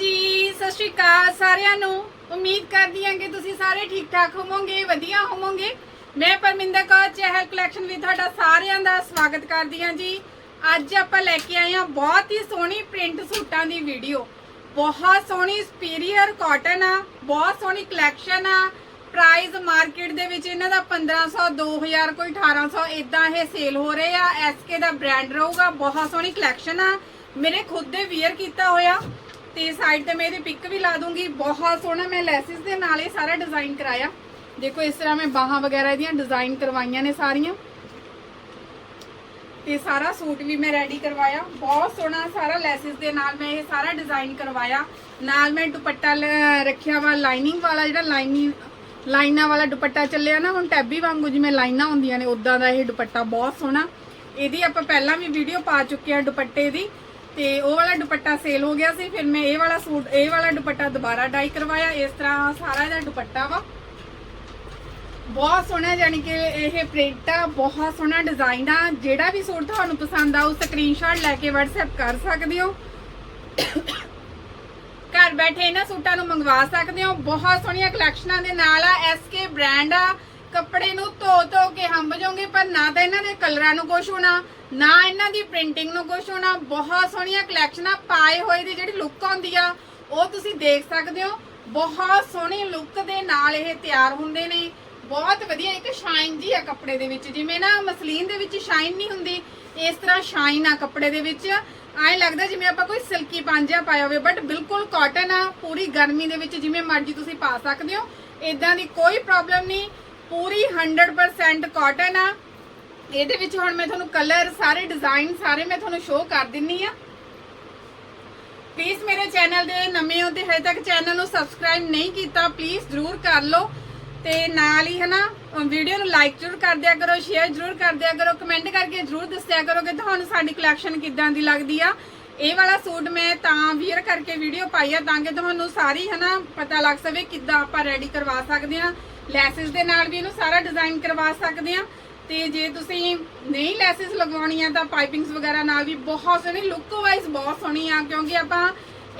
ਜੀ, ਸਤਿ ਸ਼੍ਰੀ ਅਕਾਲ ਸਾਰਿਆਂ ਨੂੰ। ਉਮੀਦ ਕਰਦੀ ਹਾਂ ਕਿ ਤੁਸੀਂ ਸਾਰੇ ਠੀਕ ਠਾਕ ਹੋਵੋਗੇ, ਵਧੀਆ ਹੋਵੋਗੇ। ਮੈਂ ਪਰਮਿੰਦਰ ਕੌਰ, ਚਹਿਲ ਕਲੈਕਸ਼ਨ ਵਿੱਚ ਤੁਹਾਡਾ ਸਾਰਿਆਂ ਦਾ ਸਵਾਗਤ ਕਰਦੀ ਹਾਂ ਜੀ। ਅੱਜ ਆਪਾਂ ਲੈ ਕੇ ਆਏ ਹਾਂ ਬਹੁਤ ਹੀ ਸੋਹਣੀ ਪ੍ਰਿੰਟ ਸੂਟਾਂ ਦੀ ਵੀਡੀਓ ਬਹੁਤ ਸੋਹਣੀ ਸੁਪੀਰੀਅਰ ਕਾਟਨ ਆ, ਬਹੁਤ ਸੋਹਣੀ ਕਲੈਕਸ਼ਨ ਆ। ਪ੍ਰਾਈਸ ਮਾਰਕੀਟ ਦੇ ਵਿੱਚ ਇਹਨਾਂ ਦਾ 1500 2000 ਕੋਈ 1800 ਇਦਾਂ ਇਹ ਸੇਲ ਹੋ ਰਹੇ ਆ। ਐਸਕੇ ਦਾ ਬ੍ਰਾਂਡ ਰਹੂਗਾ, ਬਹੁਤ ਸੋਹਣੀ ਕਲੈਕਸ਼ਨ ਆ। ਮੇਰੇ ਖੁਦ ਦੇ ਵੀਅਰ ਕੀਤਾ ਹੋਇਆ। ਤੇ ਸਾਈਡ ਤੇ ਮੈਂ ਇਹਦੀ ਪਿਕ ਵੀ ਲਾ ਦੂੰਗੀ। ਬਹੁਤ ਸੋਹਣਾ ਮੈਂ ਲੈਸਿਸ ਦੇ ਨਾਲ ਇਹ ਸਾਰਾ ਡਿਜ਼ਾਈਨ ਕਰਾਇਆ। ਦੇਖੋ, ਇਸ ਤਰ੍ਹਾਂ ਮੈਂ ਬਾਹਾਂ ਵਗੈਰਾ ਇਹਦੀਆਂ ਡਿਜ਼ਾਈਨ ਕਰਵਾਈਆਂ ਨੇ ਸਾਰੀਆਂ। ਤੇ ਸਾਰਾ ਸੂਟ ਵੀ ਮੈਂ ਰੈਡੀ ਕਰਵਾਇਆ। ਬਹੁਤ ਸੋਹਣਾ ਸਾਰਾ ਲੈਸਿਸ ਦੇ ਨਾਲ ਮੈਂ ਇਹ ਸਾਰਾ ਡਿਜ਼ਾਈਨ ਕਰਵਾਇਆ। ਨਾਲ ਮੈਂ ਦੁਪੱਟਾ ਲ- ਰੱਖਿਆ ਵਾ ਲਾਈਨਿੰਗ ਵਾਲਾ, ਜਿਹੜਾ ਲਾਈਨਿੰਗ ਲਾਈਨਾਂ ਵਾਲਾ ਦੁਪੱਟਾ ਚੱਲਿਆ ਨਾ, ਹੁਣ ਟੈਬੀ ਵਾਂਗੂ ਜਿਵੇਂ ਲਾਈਨਾਂ ਹੁੰਦੀਆਂ ਨੇ ਉਦਾਂ ਦਾ ਇਹ ਦੁਪੱਟਾ ਬਹੁਤ ਸੋਹਣਾ। ਇਹਦੀ ਆਪਾਂ ਪਹਿਲਾਂ ਵੀ ਵੀਡੀਓ ਪਾ ਚੁੱਕੇ ਆ ਦੁਪੱਟੇ ਦੀ। ਤੇ ਉਹ ਵਾਲਾ ਦੁਪੱਟਾ ਸੇਲ ਹੋ ਗਿਆ ਸੀ, ਫਿਰ ਮੈਂ ਇਹ ਵਾਲਾ ਸੂਟ, ਇਹ ਵਾਲਾ ਦੁਪੱਟਾ ਦੁਬਾਰਾ ਡਾਈ ਕਰਵਾਇਆ। ਇਸ ਤਰ੍ਹਾਂ ਸਾਰਾ ਇਹਦਾ ਦੁਪੱਟਾ ਵਾ। ਬਹੁਤ ਸੋਹਣਾ ਯਾਨੀ ਕਿ ਇਹ ਪ੍ਰਿੰਟ ਆ, ਬਹੁਤ ਸੋਹਣਾ ਡਿਜ਼ਾਈਨ ਆ। ਜਿਹੜਾ ਵੀ ਸੂਟ ਤੁਹਾਨੂੰ ਪਸੰਦ ਆ, ਉਹ ਸਕਰੀਨਸ਼ਾਟ ਲੈ ਕੇ WhatsApp ਕਰ ਸਕਦੇ ਹੋ। ਘਰ ਬੈਠੇ ਇਹਨਾਂ ਸੂਟਾਂ ਨੂੰ ਮੰਗਵਾ ਸਕਦੇ ਹੋ। ਬਹੁਤ ਸੋਹਣੀਆਂ ਕਲੈਕਸ਼ਨਾਂ ਦੇ ਨਾਲ ਆ SK ਬ੍ਰਾਂਡ ਆ। ਕੱਪੜੇ ਨੂੰ ਧੋ ਧੋ ਕੇ ਹੰਬ ਜਾਓਗੇ, ਪਰ ਨਾ ਤਾਂ ਇਹਨਾਂ ਦੇ ਕਲਰਾਂ ਨੂੰ ਕੁਝ ਹੋਣਾ, ਨਾ ਇਹਨਾਂ ਦੀ ਪ੍ਰਿੰਟਿੰਗ ਨੂੰ ਕੁਝ ਹੋਣਾ। ਬਹੁਤ ਸੋਹਣੀਆਂ ਕਲੈਕਸ਼ਨਾਂ ਪਾਏ ਹੋਏ ਦੀ ਜਿਹੜੀ ਲੁੱਕ ਆਉਂਦੀ ਆ, ਉਹ ਤੁਸੀਂ ਦੇਖ ਸਕਦੇ ਹੋ। ਬਹੁਤ ਸੋਹਣੀ ਲੁੱਕ ਦੇ ਨਾਲ ਇਹ ਤਿਆਰ ਹੁੰਦੇ ਨੇ। ਬਹੁਤ ਵਧੀਆ, ਇੱਕ ਸ਼ਾਈਨ ਜੀ ਆ ਕੱਪੜੇ ਦੇ ਵਿੱਚ। ਜਿਵੇਂ ਨਾ ਮਸਲੀਨ ਦੇ ਵਿੱਚ ਸ਼ਾਈਨ ਨਹੀਂ ਹੁੰਦੀ, ਇਸ ਤਰ੍ਹਾਂ ਸ਼ਾਈਨ ਆ ਕੱਪੜੇ ਦੇ ਵਿੱਚ। ਐਂ ਲੱਗਦਾ ਜਿਵੇਂ ਆਪਾਂ ਕੋਈ ਸਿਲਕੀ ਪਾਂਜਾ ਪਾਇਆ ਹੋਵੇ ਬਟ ਬਿਲਕੁਲ ਕਾਟਨ ਆ, ਪੂਰੀ ਗਰਮੀ ਦੇ ਵਿੱਚ ਜਿਵੇਂ ਮਰਜ਼ੀ ਤੁਸੀਂ ਪਾ ਸਕਦੇ ਹੋ। ਇਦਾਂ ਦੀ ਕੋਈ ਪ੍ਰੋਬਲਮ ਨਹੀਂ। ਪੂਰੀ 100% ਕਾਟਨ ਆ। ਇਹਦੇ ਵਿੱਚ ਹੁਣ ਮੈਂ ਤੁਹਾਨੂੰ ਕਲਰ ਸਾਰੇ ਡਿਜ਼ਾਈਨ ਸਾਰੇ ਮੈਂ ਤੁਹਾਨੂੰ ਸ਼ੋਅ ਕਰ ਦਿੰਨੀ ਆ। ਪਲੀਜ਼ ਮੇਰੇ ਚੈਨਲ ਦੇ ਨਵੇਂ ਹੋ ਤੇ ਹਜੇ ਤੱਕ ਚੈਨਲ ਨੂੰ ਸਬਸਕ੍ਰਾਈਬ ਨਹੀਂ ਕੀਤਾ ਪਲੀਜ਼ ਜ਼ਰੂਰ ਕਰ ਲਓ। ਤੇ ਨਾਲ ਹੀ ਹਨਾ ਵੀਡੀਓ ਨੂੰ ਲਾਈਕ ਜ਼ਰੂਰ ਕਰ ਦਿਆ ਕਰੋ ਸ਼ੇਅਰ ਜ਼ਰੂਰ ਕਰ ਦਿਆ ਕਰੋ ਕਮੈਂਟ ਕਰਕੇ ਜ਼ਰੂਰ ਦੱਸਿਆ ਕਰੋ ਕਿ ਤੁਹਾਨੂੰ ਸਾਡੀ ਕਲੈਕਸ਼ਨ ਕਿੱਦਾਂ ਦੀ ਲੱਗਦੀ ਆ। ਇਹ ਵਾਲਾ ਸੂਟ ਮੈਂ ਤਾਂ ਵੀਅਰ ਕਰਕੇ ਵੀਡੀਓ ਪਾਈ ਆ ਤਾਂ ਕਿ ਤੁਹਾਨੂੰ ਸਾਰੀ ਹਨਾ ਪਤਾ ਲੱਗ ਸਕੇ ਕਿੱਦਾਂ ਆਪਾਂ ਰੈਡੀ ਕਰਵਾ ਸਕਦੇ ਆ। ਲੈਸਿਸ ਦੇ ਨਾਲ ਵੀ ਇਹਨੂੰ ਸਾਰਾ ਡਿਜ਼ਾਈਨ ਕਰਵਾ ਸਕਦੇ ਆ ਤੇ ਜੇ ਤੁਸੀਂ ਨਹੀਂ ਲੈਸਿਸ ਲਗਵਾਉਣੀਆਂ ਤਾਂ ਪਾਈਪਿੰਗਸ ਵਗੈਰਾ ਨਾਲ ਵੀ ਬਹੁਤ ਸੋਹਣੀ ਲੁੱਕ ਵਾਈਜ਼ ਬਹੁਤ ਸੋਹਣੀ ਆ, ਕਿਉਂਕਿ ਆਪਾਂ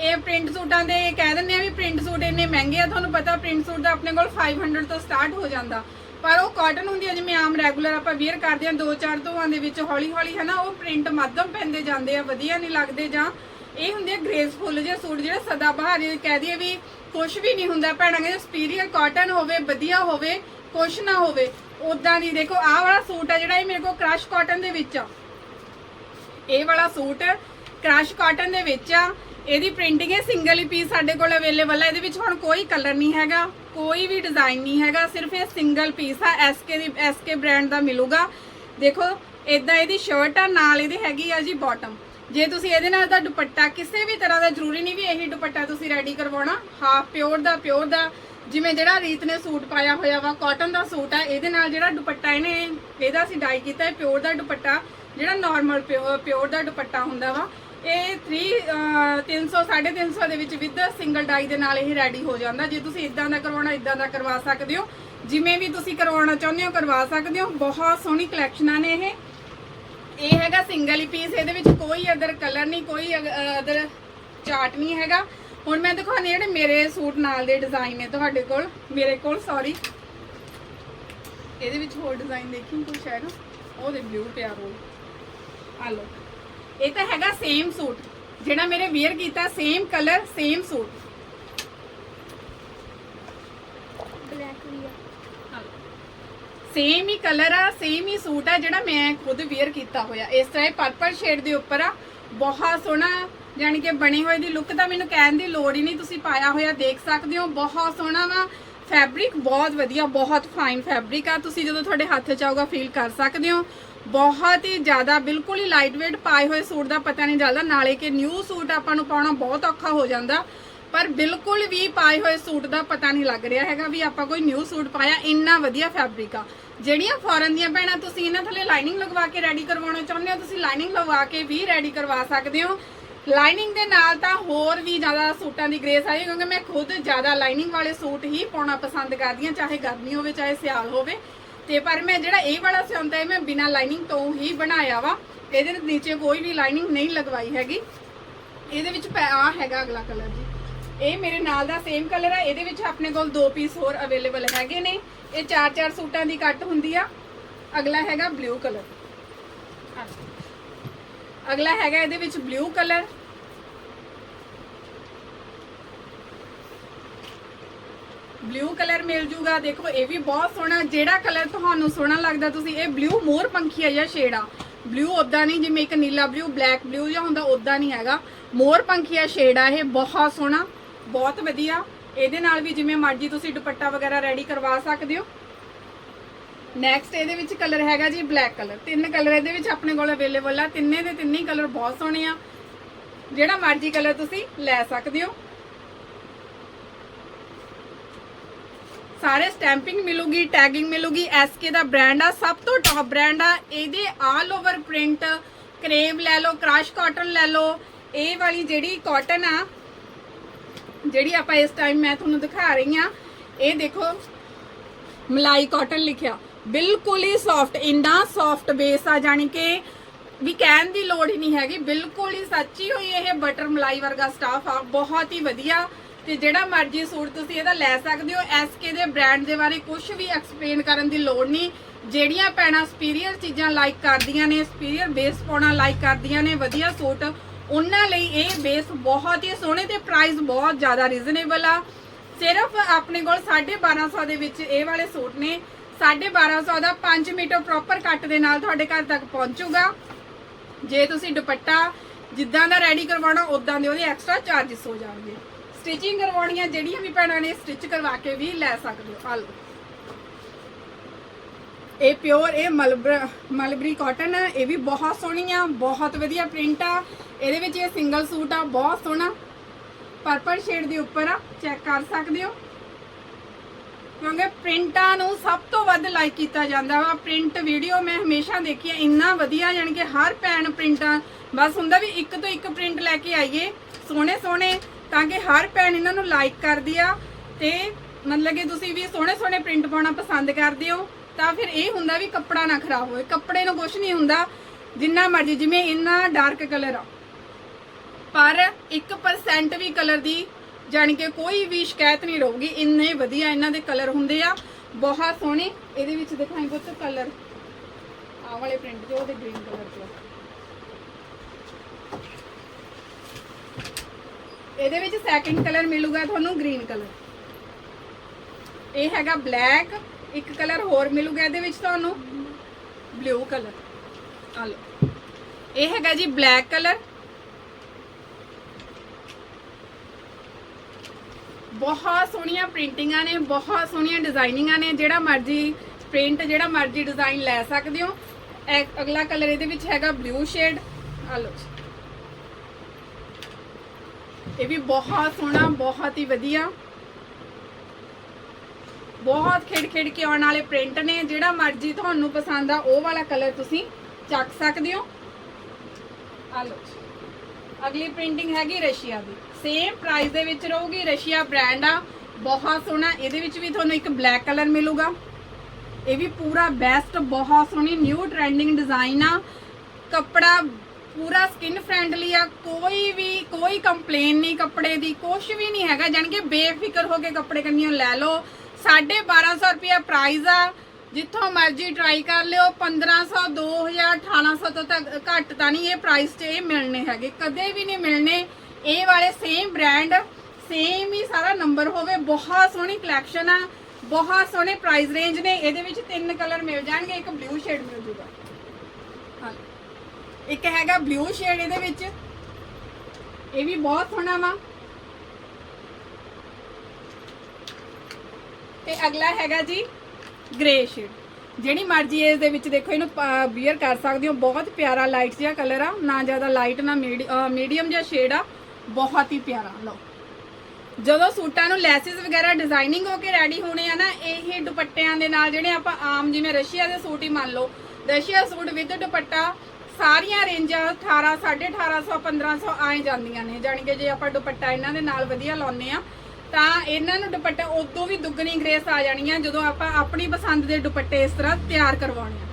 ਇਹ ਪ੍ਰਿੰਟ ਸੂਟਾਂ ਦੇ ਕਹਿ ਦਿੰਦੇ ਆ ਵੀ ਪ੍ਰਿੰਟ ਸੂਟ ਇੰਨੇ ਮਹਿੰਗੇ ਆ, ਤੁਹਾਨੂੰ ਪਤਾ ਪ੍ਰਿੰਟ ਸੂਟ ਦਾ ਆਪਣੇ ਕੋਲ 500 ਤੋਂ ਸਟਾਰਟ ਹੋ ਜਾਂਦਾ। ਪਰ ਉਹ ਕਾਟਨ ਹੁੰਦੀ ਆ, ਜਿਵੇਂ ਆਮ ਰੈਗੂਲਰ ਆਪਾਂ ਵੇਅਰ ਕਰਦੇ ਆ ਦੋ ਚਾਰ ਧੋਆਂ ਦੇ ਵਿੱਚ ਹੌਲੀ ਹੌਲੀ ਹਨਾ, ਉਹ ਪ੍ਰਿੰਟ ਮੱਧਮ ਪੈਂਦੇ ਜਾਂਦੇ ਆ, ਵਧੀਆ ਨਹੀਂ ਲੱਗਦੇ ਜਾਂ ਇਹ ਹੁੰਦੇ ਆ ਗ੍ਰੇਸਫੁੱਲ ਜਿਹੇ ਸੂਟ ਜਿਹੜਾ ਸਦਾ ਬਹਾਰ ਕਹਿ ਦਈਏ ਵੀ ਕੁਝ ਵੀ ਨਹੀਂ ਹੁੰਦਾ। ਭੈਣਾਂ ਕਹਿੰਦੇ ਸਪੀਰੀਅਰ ਕਾਟਨ ਹੋਵੇ, ਵਧੀਆ ਹੋਵੇ ਕੁਝ ਨਾ ਹੋਵੇ। ਉਦਾਂ ਦੀ ਦੇਖੋ, ਆਹ ਵਾਲਾ ਸੂਟ ਆ ਜਿਹੜਾ ਇਹ ਮੇਰੇ ਕੋਲ ਕ੍ਰਸ਼ ਕਾਟਨ ਦੇ ਵਿੱਚ ਆ। ਇਹ ਵਾਲਾ ਸੂਟ ਕ੍ਰਸ਼ ਕਾਟਨ ਦੇ ਵਿੱਚ ਆ। ਇਹਦੀ ਪ੍ਰਿੰਟਿੰਗ ਹੈ ਸਿੰਗਲ ਹੀ ਪੀਸ ਸਾਡੇ ਕੋਲ ਅਵੇਲੇਬਲ ਹੈ ਇਹਦੇ ਵਿੱਚ ਹੁਣ ਕੋਈ ਕਲਰ ਨਹੀਂ ਹੈਗਾ, ਕੋਈ ਵੀ ਡਿਜ਼ਾਈਨ ਨਹੀਂ ਹੈਗਾ। ਸਿਰਫ ਇਹ ਸਿੰਗਲ ਪੀਸ ਆ। ਐਸਕੇ ਦੀ ਐਸਕੇ ਬ੍ਰਾਂਡ ਦਾ ਮਿਲੂਗਾ। ਦੇਖੋ ਇਦਾਂ ਇਹਦੀ ਸ਼ਰਟ ਆ, ਨਾਲ ਇਹਦੀ ਹੈਗੀ ਆ ਜੀ ਬਾਟਮ ਜੇ ਤੁਸੀਂ ਇਹਦੇ ਨਾਲ ਦਾ ਦੁਪੱਟਾ ਕਿਸੇ ਵੀ ਤਰ੍ਹਾਂ ਦਾ, ਜ਼ਰੂਰੀ ਨਹੀਂ ਵੀ ਇਹੀ ਦੁਪੱਟਾ ਤੁਸੀਂ ਰੈਡੀ ਕਰਵਾਉਣਾ। ਹਾਫ ਪਿਓਰ ਦਾ ਪਿਓਰ ਦਾ। ਜਿਵੇਂ ਜਿਹੜਾ ਰੀਤ ਨੇ ਸੂਟ ਪਾਇਆ ਹੋਇਆ ਵਾ ਕਾਟਨ ਦਾ ਸੂਟ ਆ, ਇਹਦੇ ਨਾਲ ਜਿਹੜਾ ਦੁਪੱਟਾ ਇਹਨੇ, ਇਹਦਾ ਅਸੀਂ ਡਾਈ ਕੀਤਾ ਹੈ ਪਿਓਰ ਦਾ ਦੁਪੱਟਾ। ਜਿਹੜਾ ਨਾਰਮਲ ਪਿਓਰ ਦਾ ਦੁਪੱਟਾ ਹੁੰਦਾ ਵਾ, ਇਹ 3 300 350 ਦੇ ਵਿੱਚ ਵਿਦ ਸਿੰਗਲ ਡਾਈ ਦੇ ਨਾਲ ਇਹ ਰੈਡੀ ਹੋ ਜਾਂਦਾ। ਜੇ ਤੁਸੀਂ ਇਦਾਂ ਦਾ ਕਰਵਾਉਣਾ ਇਦਾਂ ਦਾ ਕਰਵਾ ਸਕਦੇ ਹੋ। ਜਿਵੇਂ ਵੀ ਤੁਸੀਂ ਕਰਵਾਉਣਾ ਚਾਹੁੰਦੇ ਹੋ, ਕਰਵਾ ਸਕਦੇ ਹੋ। ਬਹੁਤ ਸੋਹਣੀ ਕਲੈਕਸ਼ਨਾਂ ਨੇ ਇਹ। ਇਹ ਹੈਗਾ ਸਿੰਗਲ ਹੀ ਪੀਸ ਇਹਦੇ ਵਿੱਚ ਕੋਈ ਅਦਰ ਕਲਰ ਨਹੀਂ, ਕੋਈ ਅਦਰ ਚਾਟ ਨਹੀਂ ਹੈਗਾ। ਹੁਣ ਮੈਂ ਦਿਖਾਉਣੀ ਜਿਹੜੇ ਮੇਰੇ ਸੂਟ ਨਾਲ ਦੇ ਡਿਜ਼ਾਈਨ ਨੇ ਤੁਹਾਡੇ ਕੋਲ, ਮੇਰੇ ਕੋਲ ਸੌਰੀ ਇਹਦੇ ਵਿੱਚ ਹੋਰ ਡਿਜ਼ਾਈਨ ਦੇਖੀ ਕੁਛ ਹੈਗਾ ਉਹਦੇ ਬਲੂ ਪਿਆ ਰੋ ਆ ਲਓ। ਇਹ ਤਾਂ ਹੈਗਾ ਸੇਮ ਸੂਟ। ਜਿਹੜਾ ਮੇਰੇ ਵੇਅਰ ਕੀਤਾ same colour same suit black ਵੀ ਆ ਸੇਮ ਹੀ ਕਲਰ ਆ ਸੇਮ ਹੀ ਸੂਟ ਆ ਜਿਹੜਾ ਮੈਂ ਖੁਦ ਵੇਅਰ ਕੀਤਾ ਹੋਇਆ। ਇਸ ਤਰ੍ਹਾਂ ਇਹ ਪਰਪਲ ਸ਼ੇਡ ਦੇ ਉੱਪਰ ਆ। ਬਹੁਤ ਸੋਹਣਾ ਯਾਨੀ ਕਿ ਬਣੀ ਹੋਈ ਦੀ ਲੁੱਕ ਤਾਂ ਮੈਨੂੰ ਕਹਿਣ ਦੀ ਲੋੜ ਹੀ ਨਹੀਂ, ਤੁਸੀਂ ਪਾਇਆ ਹੋਇਆ ਦੇਖ ਸਕਦੇ ਹੋ। ਬਹੁਤ ਸੋਹਣਾ ਵਾ। ਫੈਬਰਿਕ ਬਹੁਤ ਵਧੀਆ, ਬਹੁਤ ਫਾਈਨ ਫੈਬਰਿਕ ਆ। ਤੁਸੀਂ ਜਦੋਂ ਤੁਹਾਡੇ ਹੱਥ 'ਚ ਆਊਗਾ ਫੀਲ ਕਰ ਸਕਦੇ ਹੋ। ਬਹੁਤ ਹੀ ਜ਼ਿਆਦਾ, ਬਿਲਕੁਲ ਹੀ ਲਾਈਟ weight ਪਾਏ ਹੋਏ ਸੂਟ ਦਾ ਪਤਾ ਨਹੀਂ ਚੱਲਦਾ। ਨਾਲੇ ਕਿ ਨਿਊ ਸੂਟ ਆਪਾਂ ਨੂੰ ਪਾਉਣਾ ਬਹੁਤ ਔਖਾ ਹੋ ਜਾਂਦਾ। ਪਰ ਬਿਲਕੁਲ ਵੀ ਪਾਏ ਹੋਏ ਸੂਟ ਦਾ ਪਤਾ ਨਹੀਂ ਲੱਗ ਰਿਹਾ ਹੈਗਾ ਵੀ ਆਪਾਂ ਕੋਈ ਨਿਊ ਸੂਟ ਪਾਇਆ, ਇੰਨਾ ਵਧੀਆ ਫੈਬਰਿਕ ਆ। ਜਿਹੜੀਆਂ ਫੋਰਨ ਦੀਆਂ ਭੈਣਾਂ, ਤੁਸੀਂ ਇਹਨਾਂ ਥੱਲੇ ਲਾਈਨਿੰਗ ਲਗਵਾ ਕੇ ਰੈਡੀ ਕਰਵਾਉਣਾ ਚਾਹੁੰਦੇ ਹੋ, ਤੁਸੀਂ ਲਾਈਨਿੰਗ ਲਗਵਾ ਕੇ ਵੀ ਰੈਡੀ ਕਰਵਾ ਸਕਦੇ ਹੋ। ਲਾਈਨਿੰਗ ਦੇ ਨਾਲ ਤਾਂ ਹੋਰ ਵੀ ਜ਼ਿਆਦਾ ਸੂਟਾਂ ਦੀ ਗ੍ਰੇਸ ਆਈ, ਕਿਉਂਕਿ ਮੈਂ ਖੁਦ ਜ਼ਿਆਦਾ ਲਾਈਨਿੰਗ ਵਾਲੇ ਸੂਟ ਹੀ ਪਾਉਣਾ ਪਸੰਦ ਕਰਦੀ ਹਾਂ, ਚਾਹੇ ਗਰਮੀ ਹੋਵੇ, ਚਾਹੇ ਸਿਆਲ ਹੋਵੇ। ਤੇ ਪਰ ਮੈਂ ਜਿਹੜਾ ਇਹ ਵਾਲਾ ਸਿਉਂਦਾ ਹੈ ਮੈਂ ਬਿਨਾ ਲਾਈਨਿੰਗ ਤੋਂ ਹੀ ਬਣਾਇਆ ਵਾ। ਇਹਦੇ ਨੀਚੇ ਕੋਈ ਵੀ ਲਾਈਨਿੰਗ ਨਹੀਂ ਲਗਵਾਈ ਹੈਗੀ। ਇਹਦੇ ਵਿੱਚ ਆ ਹੈਗਾ ਅਗਲਾ ਕਲਰ ਜੀ। ਇਹ ਮੇਰੇ ਨਾਲ ਦਾ ਸੇਮ ਕਲਰ ਆ, ਇਹਦੇ ਵਿੱਚ ਆਪਣੇ ਕੋਲ ਦੋ ਪੀਸ ਹੋਰ ਅਵੇਲੇਬਲ ਹੈਗੇ ਨੇ। ਇਹ ਚਾਰ ਚਾਰ ਸੂਟਾਂ ਦੀ ਕੱਟ ਹੁੰਦੀ ਆ। ਅਗਲਾ ਹੈਗਾ ਬਲੂ ਕਲਰ ਅਗਲਾ ਹੈਗਾ ਇਹਦੇ ਵਿੱਚ ਬਲੂ ਕਲਰ ਬਲੂ ਕਲਰ ਮਿਲ ਜੂਗਾ। ਦੇਖੋ, ਇਹ ਵੀ ਬਹੁਤ ਸੋਹਣਾ, ਜਿਹੜਾ ਕਲਰ ਤੁਹਾਨੂੰ ਸੋਹਣਾ ਲੱਗਦਾ, ਤੁਸੀਂ ਇਹ ਬਲੂ ਮੋਰ ਪੰਖੀਆ ਜਾਂ ਸ਼ੇਡ ਆ। ਬਲੂ ਉਦਾਂ ਨਹੀਂ, ਜਿਵੇਂ ਇੱਕ ਨੀਲਾ ਬਲੂ ਬਲੈਕ ਬਲੂ ਜਾਂ ਹੁੰਦਾ ਉਦਾਂ ਨਹੀਂ ਹੈਗਾ। ਮੋਰ ਪੰਖੀਆ ਸ਼ੇਡ ਆ, ਇਹ ਬਹੁਤ ਸੋਹਣਾ। ਬਹੁਤ ਵਧੀਆ। ਇਹਦੇ ਨਾਲ ਵੀ ਜਿਵੇਂ ਮਰਜ਼ੀ ਤੁਸੀਂ ਦੁਪੱਟਾ ਵਗੈਰਾ ਰੈਡੀ ਕਰਵਾ ਸਕਦੇ ਹੋ। ਨੈਕਸਟ ਇਹਦੇ ਵਿੱਚ ਕਲਰ ਹੈਗਾ ਜੀ ਬਲੈਕ ਕਲਰ ਤਿੰਨ ਕਲਰ ਇਹਦੇ ਵਿੱਚ ਆਪਣੇ ਕੋਲ ਅਵੇਲੇਬਲ ਆ। ਤਿੰਨੇ ਦੇ ਤਿੰਨੇ ਕਲਰ ਬਹੁਤ ਸੋਹਣੇ ਆ। ਜਿਹੜਾ ਮਰਜ਼ੀ ਕਲਰ ਤੁਸੀਂ ਲੈ ਸਕਦੇ ਹੋ। ਸਾਰੇ ਸਟੈਂਪਿੰਗ ਮਿਲੂਗੀ ਟੈਗਿੰਗ ਮਿਲੂਗੀ। ਐਸਕੇ ਦਾ ਬ੍ਰਾਂਡ ਆ, ਸਭ ਤੋਂ ਟੌਪ ਬ੍ਰਾਂਡ ਆ। ਇਹਦੇ ਆਲ ਓਵਰ ਪ੍ਰਿੰਟ ਕਰੇਵ ਲੈ ਲਓ ਕ੍ਰਸ਼ ਕਾਟਨ ਲੈ ਲਓ। ਇਹ ਵਾਲੀ ਜਿਹੜੀ ਕਾਟਨ ਆ ਜਿਹੜੀ ਆਪਾਂ ਇਸ ਟਾਈਮ ਮੈਂ ਤੁਹਾਨੂੰ ਦਿਖਾ ਰਹੀ ਆ ਇਹ ਦੇਖੋ, ਮਲਾਈ ਕਾਟਨ ਲਿਖਿਆ। ਬਿਲਕੁਲ ਹੀ ਸੌਫਟ ਇੰਨਾ ਸੌਫਟ ਬੇਸ ਆ, ਜਾਣੀ ਕਿ ਵੀ ਕਹਿਣ ਦੀ ਲੋੜ ਹੀ ਨਹੀਂ ਹੈਗੀ। ਬਿਲਕੁਲ ਹੀ ਸੱਚੀ ਹੋਈ ਇਹ ਬਟਰ ਮਲਾਈ ਵਰਗਾ ਸਟਾਫ ਆ, ਬਹੁਤ ਹੀ ਵਧੀਆ। ਤੇ ਜਿਹੜਾ ਮਰਜ਼ੀ ਸੂਟ ਤੁਸੀਂ ਇਹਦਾ ਲੈ ਸਕਦੇ ਹੋ। ਐਸਕੇ ਦੇ ਬ੍ਰਾਂਡ ਦੇ ਬਾਰੇ ਕੁਝ ਵੀ ਐਕਸਪਲੇਨ ਕਰਨ ਦੀ ਲੋੜ ਨਹੀਂ। ਜਿਹੜੀਆਂ ਪੈਣਾ ਸੁਪੀਰੀਅਰ ਚੀਜ਼ਾਂ ਲਾਈਕ ਕਰਦੀਆਂ ਨੇ ਸੁਪੀਰੀਅਰ ਬੇਸ ਪਾਉਣਾ ਲਾਈਕ ਕਰਦੀਆਂ ਨੇ, ਵਧੀਆ ਸੂਟ ਉਹਨਾਂ ਲਈ ਇਹ ਬੇਸ ਬਹੁਤ ਹੀ ਸੋਹਣੇ ਤੇ ਪ੍ਰਾਈਸ ਬਹੁਤ ਜ਼ਿਆਦਾ ਰੀਜ਼ਨੇਬਲ ਆ। ਸਿਰਫ ਆਪਣੇ ਕੋਲ 1250 ਦੇ ਵਿੱਚ ਇਹ ਵਾਲੇ ਸੂਟ ਨੇ। 1250 ਦਾ 5 ਮੀਟਰ ਪ੍ਰੋਪਰ ਕੱਟ ਦੇ ਨਾਲ ਤੁਹਾਡੇ ਘਰ ਤੱਕ ਪਹੁੰਚੂਗਾ। ਜੇ ਤੁਸੀਂ ਦੁਪੱਟਾ ਜਿੱਦਾਂ ਦਾ ਰੈਡੀ ਕਰਵਾਉਣਾ ਉਦਾਂ ਦੇ ਉਹਦੇ ਐਕਸਟਰਾ ਚਾਰजेस ਹੋ ਜਾਣਗੇ। ਸਟਿਚਿੰਗ ਕਰਵਾਉਣੀਆਂ ਜਿਹੜੀਆਂ ਵੀ ਭੈਣਾਂ ਨੇ ਸਟਿਚ ਕਰਵਾ ਕੇ ਵੀ ਲੈ ਸਕਦੇ ਹੋ। ਆ ਇਹ ਪਿਓਰ ਇਹ ਮਲਬਰ ਮਲਬਰੀ ਕਾਟਨ ਹੈ ਇਹ ਵੀ ਬਹੁਤ ਸੋਹਣੀ ਆ ਬਹੁਤ ਵਧੀਆ ਪ੍ਰਿੰਟ ਆ। ਇਹਦੇ ਵਿੱਚ ਇਹ ਸਿੰਗਲ ਸੂਟ ਆ, ਬਹੁਤ ਸੋਹਣਾ। ਪਰਪਲ ਸ਼ੇਡ ਦੇ ਉੱਪਰ ਆ ਚੈੱਕ ਕਰ ਸਕਦੇ ਹੋ। ਕਿਉਂਕਿ ਪ੍ਰਿੰਟਾਂ ਨੂੰ ਸਭ ਤੋਂ ਵੱਧ ਲਾਈਕ ਕੀਤਾ ਜਾਂਦਾ ਵਾ। ਪ੍ਰਿੰਟ ਵੀਡੀਓ ਮੈਂ ਹਮੇਸ਼ਾ ਦੇਖੀ ਆ, ਇੰਨਾ ਵਧੀਆ, ਯਾਨੀ ਕਿ ਹਰ ਭੈਣ ਪ੍ਰਿੰਟਾਂ ਬਸ ਹੁੰਦਾ ਵੀ ਇੱਕ ਤੋਂ ਇੱਕ ਪ੍ਰਿੰਟ ਲੈ ਕੇ ਆਈਏ, ਸੋਹਣੇ ਸੋਹਣੇ, ਤਾਂ ਕਿ ਹਰ ਭੈਣ ਇਹਨਾਂ ਨੂੰ ਲਾਈਕ ਕਰਦੀ ਆ। ਤੇ ਮਤਲਬ ਕਿ ਤੁਸੀਂ ਵੀ ਸੋਹਣੇ ਸੋਹਣੇ ਪ੍ਰਿੰਟ ਪਾਉਣਾ ਪਸੰਦ ਕਰਦੇ ਹੋ। ਤਾਂ ਫਿਰ ਇਹ ਹੁੰਦਾ ਵੀ ਕੱਪੜਾ ਨਾ ਖਰਾਬ ਹੋਵੇ ਕੱਪੜੇ ਨੂੰ ਕੁਝ ਨਹੀਂ ਹੁੰਦਾ। ਜਿੰਨਾ ਮਰਜ਼ੀ, ਜਿਵੇਂ ਇੰਨਾ ਡਾਰਕ ਕਲਰ ਆ। ਪਰ 1% ਵੀ ਕਲਰ ਦੀ ਜਾਣੀ ਕਿ ਕੋਈ ਵੀ ਸ਼ਿਕਾਇਤ ਨਹੀਂ ਰਹੂਗੀ। ਇੰਨੇ ਵਧੀਆ ਇਹਨਾਂ ਦੇ ਕਲਰ ਹੁੰਦੇ ਆ। ਬਹੁਤ ਸੋਹਣੇ। ਇਹਦੇ ਵਿੱਚ ਦਿਖਾਈ ਪੁੱਤ ਕਲਰ ਆਹ ਵਾਲੇ ਪ੍ਰਿੰਟ ਜੋ ਉਹਦੇ ਗ੍ਰੀਨ ਕਲਰ ਚ ਇਹਦੇ ਵਿੱਚ ਸੈਕਿੰਡ ਕਲਰ ਮਿਲੂਗਾ ਤੁਹਾਨੂੰ ਗ੍ਰੀਨ ਕਲਰ ਇਹ ਹੈਗਾ ਬਲੈਕ ਇੱਕ ਕਲਰ ਹੋਰ ਮਿਲੂਗਾ ਇਹਦੇ ਵਿੱਚ ਤੁਹਾਨੂੰ। Blue colour. ਆ ਲਓ। ਇਹ ਹੈਗਾ ਜੀ ਬਲੈਕ ਕਲਰ। ਬਹੁਤ ਸੋਹਣੀਆਂ ਪ੍ਰਿੰਟਿੰਗਾਂ ਨੇ, ਬਹੁਤ ਸੋਹਣੀਆਂ ਡਿਜ਼ਾਈਨਿੰਗਾਂ ਨੇ। ਜਿਹੜਾ ਮਰਜ਼ੀ ਪ੍ਰਿੰਟ, ਜਿਹੜਾ ਮਰਜ਼ੀ ਡਿਜ਼ਾਈਨ ਲੈ ਸਕਦੇ ਹੋ। ਅਗਲਾ ਕਲਰ ਇਹਦੇ ਵਿੱਚ ਹੈਗਾ ਬਲੂ ਸ਼ੇਡ ਆ ਲਓ ਜੀ। ਇਹ ਵੀ ਬਹੁਤ ਸੋਹਣਾ, ਬਹੁਤ ਹੀ ਵਧੀਆ। ਬਹੁਤ ਖਿੜ ਖਿੜ ਕੇ ਆਉਣ ਵਾਲੇ ਪ੍ਰਿੰਟ ਨੇ, ਜਿਹੜਾ ਮਰਜ਼ੀ ਤੁਹਾਨੂੰ ਪਸੰਦ ਆ, ਉਹ ਵਾਲਾ ਕਲਰ ਤੁਸੀਂ ਚੱਕ ਸਕਦੇ ਹੋ। ਆ ਲਓ ਅਗਲੀ ਪ੍ਰਿੰਟਿੰਗ ਹੈਗੀ ਰਸ਼ੀਆ ਦੀ। ਸੇਮ ਪ੍ਰਾਈਸ ਦੇ ਵਿੱਚ ਰਹੂਗੀ, ਰਸ਼ੀਆ ਬ੍ਰਾਂਡ ਆ। ਬਹੁਤ ਸੋਹਣਾ, ਇਹਦੇ ਵਿੱਚ ਵੀ ਤੁਹਾਨੂੰ ਇੱਕ ਬਲੈਕ ਕਲਰ ਮਿਲੂਗਾ। ਇਹ ਵੀ ਪੂਰਾ ਬੈਸਟ ਬਹੁਤ ਸੋਹਣੀ ਨਿਊ ਟ੍ਰੈਂਡਿੰਗ ਡਿਜ਼ਾਈਨ ਆ। ਕੱਪੜਾ ਪੂਰਾ ਸਕਿਨ ਫ੍ਰੈਂਡਲੀ ਆ, ਕੋਈ ਵੀ, ਕੋਈ ਕੰਪਲੇਨ ਨਹੀਂ ਕੱਪੜੇ ਦੀ ਕੁਝ ਵੀ ਨਹੀਂ ਹੈਗਾ। ਜਾਣੀ ਕਿ ਬੇਫਿਕਰ ਹੋ ਕੇ ਕੱਪੜੇ ਕੰਨੀਆਂ ਲੈ ਲਓ 1250 ਰੁਪਿਆ ਪ੍ਰਾਈਸ ਆ। ਜਿੱਥੋਂ ਮਰਜ਼ੀ ਟਰਾਈ ਕਰ ਲਿਓ। 1500 2000 1800 ਤੋਂ ਤੱਕ ਘੱਟ ਤਾਂ ਨਹੀਂ ਇਹ ਪ੍ਰਾਈਸ 'ਚ ਇਹ ਮਿਲਣੇ ਹੈਗੇ। ਕਦੇ ਵੀ ਨਹੀਂ ਮਿਲਣੇ। ਇਹ ਵਾਲੇ ਸੇਮ ਬ੍ਰਾਂਡ ਸੇਮ ਹੀ ਸਾਰਾ ਨੰਬਰ ਹੋਵੇ। ਬਹੁਤ ਸੋਹਣੀ ਕਲੈਕਸ਼ਨ ਆ। ਬਹੁਤ ਸੋਹਣੇ ਪ੍ਰਾਈਸ ਰੇਂਜ ਨੇ। ਇਹਦੇ ਵਿੱਚ ਤਿੰਨ ਕਲਰ ਮਿਲ ਜਾਣਗੇ। ਇੱਕ ਬਲੂ ਸ਼ੇਡ ਮਿਲ ਜੂਗਾ। ਹਾਂ। ਇੱਕ ਹੈਗਾ ਬਲੂ ਸ਼ੇਡ ਇਹਦੇ ਵਿੱਚ। ਇਹ ਵੀ ਬਹੁਤ ਸੋਹਣਾ ਵਾ। ਤੇ ਅਗਲਾ ਹੈਗਾ ਜੀ ਗ੍ਰੇ ਸ਼ੇਡ ਜਿਹੜੀ ਮਰਜ਼ੀ ਏਜ ਦੇ ਵਿੱਚ ਦੇਖੋ, ਇਹਨੂੰ ਬੀਅਰ ਕਰ ਸਕਦੇ ਹੋ। ਬਹੁਤ ਪਿਆਰਾ ਲਾਈਟ ਜਿਹਾ ਕਲਰ ਆ। ਨਾ ਜ਼ਿਆਦਾ ਲਾਈਟ ਨਾ ਮੀਡੀਅਮ ਜਿਹਾ ਸ਼ੇਡ ਆ। ਬਹੁਤ ਹੀ ਪਿਆਰਾ। ਲਓ। ਜਦੋਂ ਸੂਟਾਂ ਨੂੰ ਲੈਸਿਸ ਵਗੈਰਾ ਡਿਜ਼ਾਈਨਿੰਗ ਹੋ ਕੇ ਰੈਡੀ ਹੋਣੇ ਆ ਨਾ, ਇਹ ਦੁਪੱਟਿਆਂ ਦੇ ਨਾਲ ਜਿਹੜੇ ਆਪਾਂ ਆਮ ਜਿਵੇਂ ਰਸ਼ੀਆ ਦੇ ਸੂਟ ਹੀ ਮੰਨ ਲਓ। ਰਸ਼ੀਆ ਸੂਟ ਵਿਦ ਦੁਪੱਟਾ ਸਾਰੀਆਂ ਰੇਂਜਾਂ 18 1850 1500 ਆਏ ਜਾਂਦੀਆਂ ਨੇ। ਜਾਣੀ ਕਿ ਜੇ ਆਪਾਂ ਦੁਪੱਟਾ ਇਹਨਾਂ ਦੇ ਨਾਲ ਵਧੀਆ ਲਾਉਨੇ ਆ ਤਾਂ ਇਹਨਾਂ ਨੂੰ ਦੁਪੱਟਾ ਉਦੋਂ ਵੀ ਦੁੱਗਣੀ ਗ੍ਰੇਸ ਆ ਜਾਣੀ ਆ ਜਦੋਂ ਆਪਾਂ ਆਪਣੀ ਪਸੰਦ ਦੇ ਦੁਪੱਟੇ ਇਸ ਤਰ੍ਹਾਂ ਤਿਆਰ ਕਰਵਾਉਣੇ ਆ।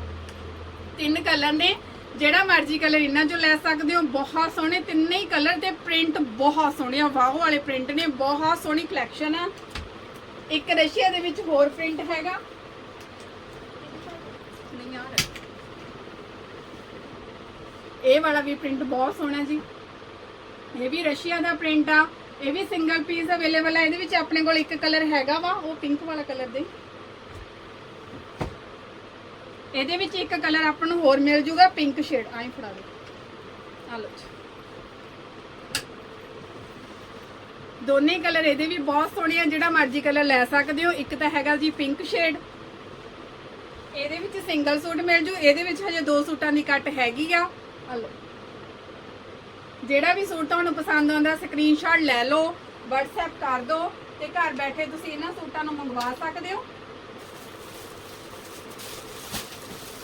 ਤਿੰਨ ਕਲਰ ਨੇ, ਜਿਹੜਾ ਮਰਜ਼ੀ ਕਲਰ ਇਹਨਾਂ ਚੋਂ ਲੈ ਸਕਦੇ ਹੋ, ਬਹੁਤ ਸੋਹਣੇ, ਤਿੰਨੇ ਹੀ ਕਲਰ ਤੇ ਪ੍ਰਿੰਟ ਬਹੁਤ ਸੋਹਣੇ ਆ। ਵਾਓ ਵਾਲੇ ਪ੍ਰਿੰਟ ਨੇ, ਬਹੁਤ ਸੋਹਣੀ ਕਲੈਕਸ਼ਨ ਆ। ਇੱਕ ਰਸ਼ੀਆ ਦੇ ਵਿੱਚ ਹੋਰ ਪ੍ਰਿੰਟ ਹੈਗਾ। ਨਹੀਂ ਯਾਰ ਇਹ ਵਾਲਾ ਵੀ ਪ੍ਰਿੰਟ ਬਹੁਤ ਸੋਹਣਾ ਜੀ। ਇਹ ਵੀ ਰਸ਼ੀਆ ਦਾ ਪ੍ਰਿੰਟ ਆ। ਇਹ ਵੀ ਸਿੰਗਲ ਪੀਸ ਅਵੇਲੇਬਲ ਹੈ ਇਹਦੇ ਵਿੱਚ ਆਪਣੇ ਕੋਲ ਇੱਕ ਕਲਰ ਹੈਗਾ ਵਾ, ਉਹ ਪਿੰਕ ਵਾਲਾ ਕਲਰ ਦੇ। ਇਹਦੇ ਵਿੱਚ ਇੱਕ ਕਲਰ ਆਪਾਂ ਨੂੰ ਹੋਰ ਮਿਲ ਜੂਗਾ ਪਿੰਕ ਸ਼ੇਡ ਆਈ ਫੜਾ ਦੇ। ਆ ਲਓ ਦੋਨੇ ਕਲਰ ਇਹਦੇ ਵੀ ਬਹੁਤ ਸੋਹਣੇ ਆ, ਜਿਹੜਾ ਮਰਜ਼ੀ ਕਲਰ ਲੈ ਸਕਦੇ ਹੋ। ਇੱਕ ਤਾਂ ਹੈਗਾ ਜੀ ਪਿੰਕ ਸ਼ੇਡ ਇਹਦੇ ਵਿੱਚ ਸਿੰਗਲ ਸੂਟ ਮਿਲ ਜੂ, ਇਹਦੇ ਵਿੱਚ ਹਜੇ ਦੋ ਸੂਟਾਂ ਦੀ ਕੱਟ ਹੈਗੀ ਆ। ਆ ਲਓ। ਜਿਹੜਾ ਵੀ ਸੂਟ ਤੁਹਾਨੂੰ ਪਸੰਦ ਆਉਂਦਾ ਸਕਰੀਨਸ਼ਾਟ ਲੈ ਲਓ, WhatsApp ਕਰ ਦਿਓ ਤੇ ਘਰ ਬੈਠੇ ਤੁਸੀਂ ਇਹਨਾਂ ਸੂਟਾਂ ਨੂੰ ਮੰਗਵਾ ਸਕਦੇ ਹੋ।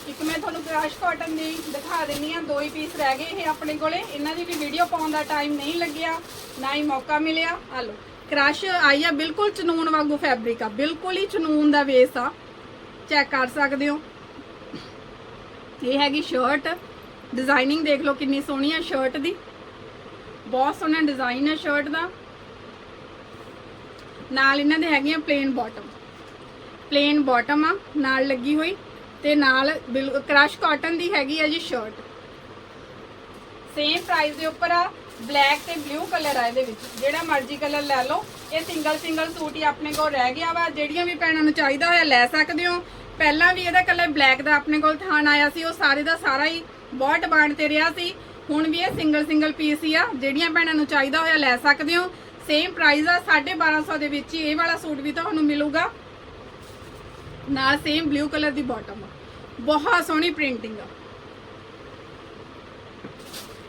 ਇੱਕ ਮੈਂ ਤੁਹਾਨੂੰ ਕ੍ਰਸ਼ ਕਾਟਨ ਦੀ ਦਿਖਾ ਦਿੰਨੀ ਆ ਦੋ ਹੀ ਪੀਸ ਰਹਿ ਗਏ ਇਹ ਆਪਣੇ ਕੋਲੇ। ਇਹਨਾਂ ਦੀ ਵੀ ਵੀਡੀਓ ਪਾਉਣ ਦਾ ਟਾਈਮ ਨਹੀਂ ਲੱਗਿਆ, ਨਾ ਹੀ ਮੌਕਾ ਮਿਲਿਆ। ਆ ਲਓ ਕ੍ਰਸ਼ ਆਈ ਆ, ਬਿਲਕੁਲ ਚਨੂਨ ਵਾਂਗੂ ਫੈਬਰਿਕ ਆ, ਬਿਲਕੁਲ ਹੀ ਚਨੂਨ ਦਾ ਵੇਸ ਆ। ਚੈੱਕ ਕਰ ਸਕਦੇ ਹੋ। ਇਹ ਹੈਗੀ ਸ਼ਰਟ ਡਿਜ਼ਾਈਨਿੰਗ ਦੇਖ ਲਓ ਕਿੰਨੀ ਸੋਹਣੀ ਆ ਸ਼ਰਟ ਦੀ। ਬਹੁਤ ਸੋਹਣਾ ਡਿਜ਼ਾਈਨ ਹੈ ਸ਼ਰਟ ਦਾ। ਨਾਲ ਇਹਨਾਂ ਦੇ ਹੈਗੀਆਂ ਪਲੇਨ ਬਾਟਮ ਪਲੇਨ ਬਾਟਮ ਆ, ਨਾਲ ਲੱਗੀ ਹੋਈ ਤੇ ਨਾਲ ਕ੍ਰਸ਼ ਕਾਟਨ ਦੀ ਹੈਗੀ ਆ ਜੀ ਸ਼ਰਟ ਸੇਮ ਪ੍ਰਾਈਸ ਦੇ ਉੱਪਰ ਆ ਬਲੈਕ ਤੇ ਬਲੂ ਕਲਰ ਆ ਇਹਦੇ ਵਿੱਚ। ਜਿਹੜਾ ਮਰਜ਼ੀ ਕਲਰ ਲੈ ਲਓ। ਇਹ ਸਿੰਗਲ ਸਿੰਗਲ ਸੂਟ ਹੀ ਆਪਣੇ ਕੋਲ ਰਹਿ ਗਿਆ ਵਾ। ਜਿਹੜੀਆਂ ਵੀ ਭੈਣਾਂ ਨੂੰ ਚਾਹੀਦਾ ਹੋਇਆ ਲੈ ਸਕਦੇ ਹੋ। ਪਹਿਲਾਂ ਵੀ ਇਹਦਾ ਕਲਰ ਬਲੈਕ ਦਾ ਆਪਣੇ ਕੋਲ ਥਾਨ ਆਇਆ ਸੀ। ਉਹ ਸਾਰੇ ਦਾ ਸਾਰਾ ਹੀ ਬਹੁਤ ਡਿਮਾਂਡ ਤੇ ਰਿਹਾ ਸੀ। ਹੁਣ ਵੀ ਇਹ ਸਿੰਗਲ ਸਿੰਗਲ ਪੀਸ ਹੀ ਆ। ਜਿਹੜੀਆਂ ਭੈਣਾਂ ਨੂੰ ਚਾਹੀਦਾ ਹੋਇਆ ਲੈ ਸਕਦੇ ਹੋ। ਸੇਮ ਪ੍ਰਾਈਸ ਆ 1250 ਦੇ ਵਿੱਚ ਹੀ ਇਹ ਵਾਲਾ ਸੂਟ ਵੀ ਤੁਹਾਨੂੰ ਮਿਲੂਗਾ। ਨਾਲ ਸੇਮ ਬਲੂ ਕਲਰ ਦੀ ਬਾਟਮ ਆ। ਬਹੁਤ ਸੋਹਣੀ ਪ੍ਰਿੰਟਿੰਗ ਆ।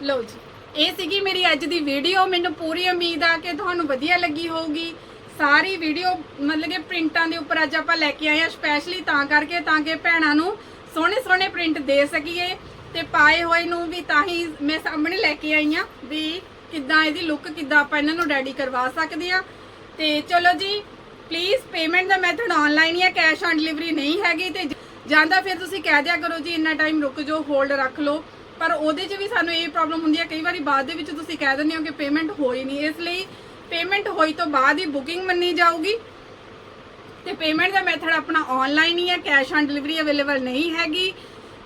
ਲਓ ਜੀ, ਇਹ ਸੀਗੀ ਮੇਰੀ ਅੱਜ ਦੀ ਵੀਡੀਓ ਮੈਨੂੰ ਪੂਰੀ ਉਮੀਦ ਆ ਕਿ ਤੁਹਾਨੂੰ ਵਧੀਆ ਲੱਗੀ ਹੋਊਗੀ। ਸਾਰੀ ਵੀਡੀਓ ਮਤਲਬ ਕਿ ਪ੍ਰਿੰਟਾਂ ਦੇ ਉੱਪਰ ਅੱਜ ਆਪਾਂ ਲੈ ਕੇ ਆਏ ਆ। ਸਪੈਸ਼ਲੀ ਤਾਂ ਕਰਕੇ ਤਾਂ ਕਿ ਭੈਣਾਂ ਨੂੰ ਸੋਹਣੇ ਸੋਹਣੇ ਪ੍ਰਿੰਟ ਦੇ ਸਕੀਏ। ਤੇ ਪਾਏ ਹੋਏ ਨੂੰ ਵੀ ਤਾਂ ਹੀ ਮੈਂ ਸਾਹਮਣੇ ਲੈ ਕੇ ਆਈ ਆ ਵੀ ਕਿੱਦਾਂ ਇਹਦੀ ਲੁੱਕ ਕਿੱਦਾਂ ਆਪਾਂ ਇਹਨਾਂ ਨੂੰ ਰੈਡੀ ਕਰਵਾ ਸਕਦੇ ਆ। ਤੇ ਚਲੋ ਜੀ ਪਲੀਜ਼ ਪੇਮੈਂਟ ਦਾ ਮੈਥਡ ਆਨਲਾਈਨ ਹੀ ਹੈ ਕੈਸ਼ ਔਨ ਡਿਲੀਵਰੀ ਨਹੀਂ ਹੈਗੀ ਤੇ ਜਾਂਦਾ ਫਿਰ ਤੁਸੀਂ ਕਹਿ ਦਿਆ ਕਰੋ ਜੀ, ਇੰਨਾ ਟਾਈਮ ਰੁਕ ਜਾਓ ਹੋਲਡ ਰੱਖ ਲਓ। ਪਰ ਉਹਦੇ 'ਚ ਵੀ ਸਾਨੂੰ ਇਹ ਪ੍ਰੋਬਲਮ ਹੁੰਦੀ ਹੈ ਕਈ ਵਾਰੀ ਬਾਅਦ ਦੇ ਵਿੱਚ ਤੁਸੀਂ ਕਹਿ ਦਿੰਦੇ ਹੋ ਕਿ ਪੇਮੈਂਟ ਹੋਈ ਨਹੀਂ। ਇਸ ਲਈ ਪੇਮੈਂਟ ਹੋਈ ਤੋਂ ਬਾਅਦ ਹੀ ਬੁਕਿੰਗ ਮੰਨੀ ਜਾਊਗੀ। ਤੇ ਪੇਮੈਂਟ ਦਾ ਮੈਥਡ ਆਪਣਾ ਆਨਲਾਈਨ ਹੀ ਹੈ ਕੈਸ਼ ਔਨ ਡਿਲੀਵਰੀ ਅਵੇਲੇਬਲ ਨਹੀਂ ਹੈਗੀ।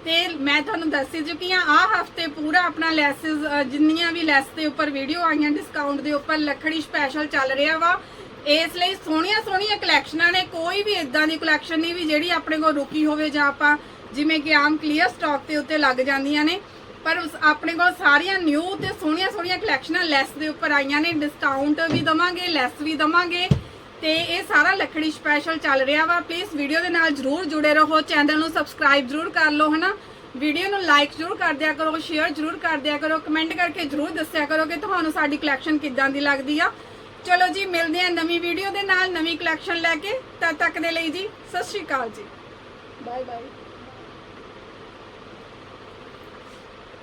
ਤੇ ਮੈਂ ਤੁਹਾਨੂੰ ਦੱਸ ਹੀ ਚੁੱਕੀ ਹਾਂ ਆਹ ਹਫ਼ਤੇ ਪੂਰਾ ਆਪਣਾ ਲੈਸਸ ਜਿੰਨੀਆਂ ਵੀ ਲੈਸ ਦੇ ਉੱਪਰ ਵੀਡੀਓ ਆਈਆਂ ਡਿਸਕਾਊਂਟ ਦੇ ਉੱਪਰ ਲੱਖੜੀ ਸਪੈਸ਼ਲ ਚੱਲ ਰਿਹਾ ਵਾ। ਇਸ ਲਈ ਸੋਹਣੀਆਂ ਸੋਹਣੀਆਂ ਕਲੈਕਸ਼ਨਾਂ ਨੇ, ਕੋਈ ਵੀ ਇਦਾਂ ਦੀ ਕਲੈਕਸ਼ਨ ਨਹੀਂ ਵੀ ਜਿਹੜੀ ਆਪਣੇ ਕੋਲ ਰੁਕੀ ਹੋਵੇ ਜਾਂ ਆਪਾਂ ਜਿਵੇਂ ਕਿ ਆਮ ਕਲੀਅਰ ਸਟਾਕ ਦੇ ਉੱਤੇ ਲੱਗ ਜਾਂਦੀਆਂ ਨੇ। ਪਰ ਉਸ ਆਪਣੇ ਕੋਲ ਸਾਰੀਆਂ ਨਿਊ ਤੇ ਸੋਹਣੀਆਂ ਸੋਹਣੀਆਂ ਕਲੈਕਸ਼ਨਾਂ ਲੈਸ ਦੇ ਉੱਪਰ ਆਈਆਂ ਨੇ। ਡਿਸਕਾਊਂਟ ਵੀ ਦਵਾਂਗੇ, ਲੈਸ ਵੀ ਦਵਾਂਗੇ। ਤੇ ਇਹ ਸਾਰਾ ਲੱਕੜੀ ਸਪੈਸ਼ਲ ਚੱਲ ਰਿਹਾ ਵਾ। ਪਲੀਜ਼ ਵੀਡੀਓ ਦੇ ਨਾਲ ਜਰੂਰ ਜੁੜੇ ਰਹੋ। ਚੈਨਲ ਨੂੰ ਸਬਸਕ੍ਰਾਈਬ ਜਰੂਰ ਕਰ ਲਓ, ਹਨਾ? ਵੀਡੀਓ ਨੂੰ ਲਾਈਕ ਜਰੂਰ ਕਰ ਦਿਆ ਕਰੋ ਸ਼ੇਅਰ ਜਰੂਰ ਕਰ ਦਿਆ ਕਰੋ ਕਮੈਂਟ ਕਰਕੇ ਜਰੂਰ ਦੱਸਿਆ ਕਰੋ ਕਿ ਤੁਹਾਨੂੰ ਸਾਡੀ ਕਲੈਕਸ਼ਨ ਕਿੱਦਾਂ ਦੀ ਲੱਗਦੀ ਆ। ਚਲੋ ਜੀ, ਮਿਲਦੇ ਆ ਨਵੀਂ ਵੀਡੀਓ ਦੇ ਨਾਲ, ਨਵੀਂ ਕਲੈਕਸ਼ਨ ਲੈ ਕੇ। ਤਦ ਤੱਕ ਦੇ ਲਈ ਜੀ, ਸਤਿ ਸ਼੍ਰੀ ਅਕਾਲ ਜੀ। Bye bye